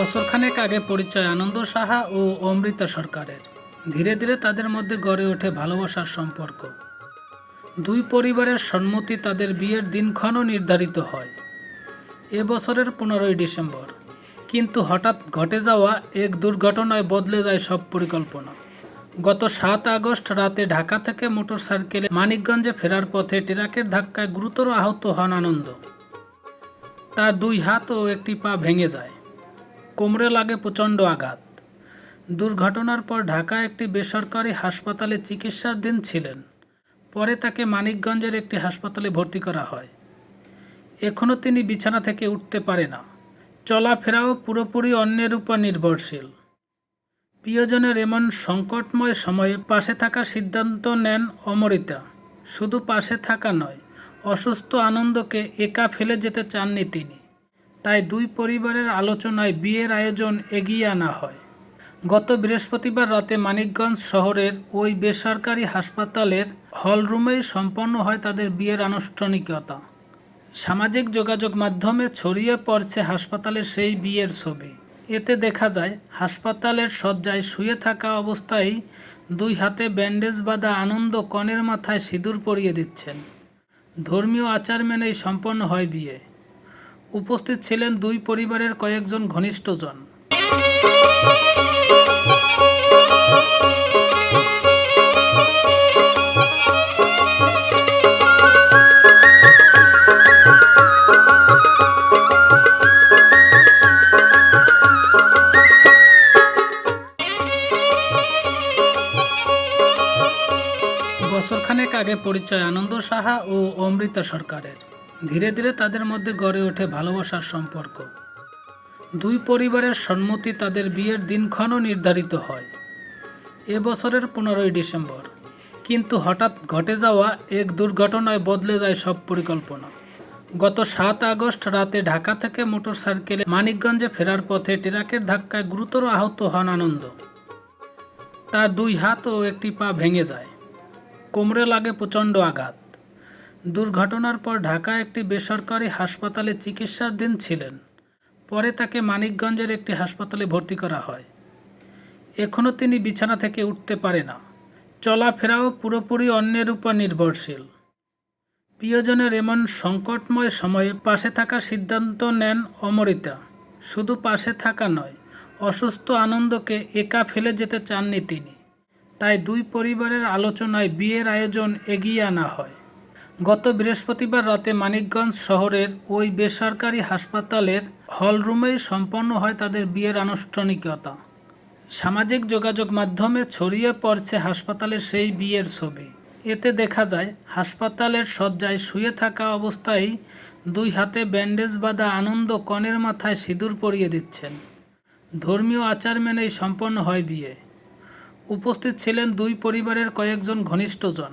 বছরখানেক আগে পরিচয় আনন্দ সাহা ও অমৃতা সরকারের। ধীরে ধীরে তাদের মধ্যে গড়ে ওঠে ভালোবাসার সম্পর্ক। দুই পরিবারের সম্মতি তাদের বিয়ের দিনক্ষণও নির্ধারিত হয়। এ বছরের পনেরোই ডিসেম্বর। কিন্তু হঠাৎ ঘটে যাওয়া এক দুর্ঘটনায় বদলে যায় সব পরিকল্পনা। গত সাত আগস্ট রাতে ঢাকা থেকে মোটরসাইকেলে মানিকগঞ্জে ফেরার পথে ট্রাকের ধাক্কায় গুরুতর আহত হন আনন্দ। তার দুই হাত ও একটি পা ভেঙে যায়। কোমরে লাগে প্রচণ্ড আঘাত। দুর্ঘটনার পর ঢাকা একটি বেসরকারি হাসপাতালে চিকিৎসাধীন ছিলেন। পরে তাকে মানিকগঞ্জের একটি হাসপাতালে ভর্তি করা হয়। এখনও তিনি বিছানা থেকে উঠতে পারে না। চলাফেরাও পুরোপুরি অন্যের উপর নির্ভরশীল। প্রিয়জনের এমন সংকটময় সময়ে পাশে থাকার সিদ্ধান্ত নেন অমরিতা। শুধু পাশে থাকা নয়, অসুস্থ আনন্দকে একা ফেলে যেতে চাননি তিনি। তাই দুই পরিবারের আলোচনায় বিয়ের আয়োজন এগিয়ে আনা হয়। গত বৃহস্পতিবার রাতে মানিকগঞ্জ শহরের ওই বেসরকারি হাসপাতালের হলরুমেই সম্পন্ন হয় তাদের বিয়ের আনুষ্ঠানিকতা। সামাজিক যোগাযোগ মাধ্যমে ছড়িয়ে পড়ছে হাসপাতালের সেই বিয়ের ছবি। এতে দেখা যায়, হাসপাতালের শয্যায় শুয়ে থাকা অবস্থায় দুই হাতে ব্যান্ডেজ বাঁধা আনন্দ কনের মাথায় সিঁদুর পরিয়ে দিচ্ছেন। ধর্মীয় আচার মেনেই সম্পন্ন হয় বিয়ে। উপস্থিত ছিলেন দুই পরিবারের কয়েকজন ঘনিষ্ঠজন। বছরখানেক আগে পরিচয় আনন্দ সাহা ও অমৃতা সরকারের। ধীরে ধীরে তাদের মধ্যে গড়ে ওঠে ভালোবাসার সম্পর্ক। দুই পরিবারের সম্মতি তাদের বিয়ের দিনক্ষণও নির্ধারিত হয়, এ বছরের পনেরোই ডিসেম্বর। কিন্তু হঠাৎ ঘটে যাওয়া এক দুর্ঘটনায় বদলে যায় সব পরিকল্পনা। গত সাত আগস্ট রাতে ঢাকা থেকে মোটরসাইকেলে মানিকগঞ্জে ফেরার পথে ট্রাকের ধাক্কায় গুরুতর আহত হন আনন্দ। তার দুই হাত ও একটি পা ভেঙে যায়। কোমরে লাগে প্রচণ্ড আঘাত। দুর্ঘটনার পর ঢাকা একটি বেসরকারি হাসপাতালে চিকিৎসাধীন ছিলেন। পরে তাকে মানিকগঞ্জের একটি হাসপাতালে ভর্তি করা হয়। এখনও তিনি বিছানা থেকে উঠতে পারে না। চলাফেরাও পুরোপুরি অন্যের উপর নির্ভরশীল। প্রিয়জনের এমন সংকটময় সময়ে পাশে থাকার সিদ্ধান্ত নেন অমরিতা। শুধু পাশে থাকা নয়, অসুস্থ আনন্দকে একা ফেলে যেতে চাননি তিনি। তাই দুই পরিবারের আলোচনায় বিয়ের আয়োজন এগিয়ে আনা হয়। গত বৃহস্পতিবার রাতে মানিকগঞ্জ শহরের ওই বেসরকারি হাসপাতালের হলরুমেই সম্পন্ন হয় তাদের বিয়ের আনুষ্ঠানিকতা। সামাজিক যোগাযোগ মাধ্যমে ছড়িয়ে পড়ছে হাসপাতালের সেই বিয়ের ছবি। এতে দেখা যায়, হাসপাতালের শয্যায় শুয়ে থাকা অবস্থায় দুই হাতে ব্যান্ডেজ বাঁধা আনন্দ কনের মাথায় সিঁদুর পরিয়ে দিচ্ছেন। ধর্মীয় আচার মেনেই সম্পন্ন হয় বিয়ে। উপস্থিত ছিলেন দুই পরিবারের কয়েকজন ঘনিষ্ঠজন।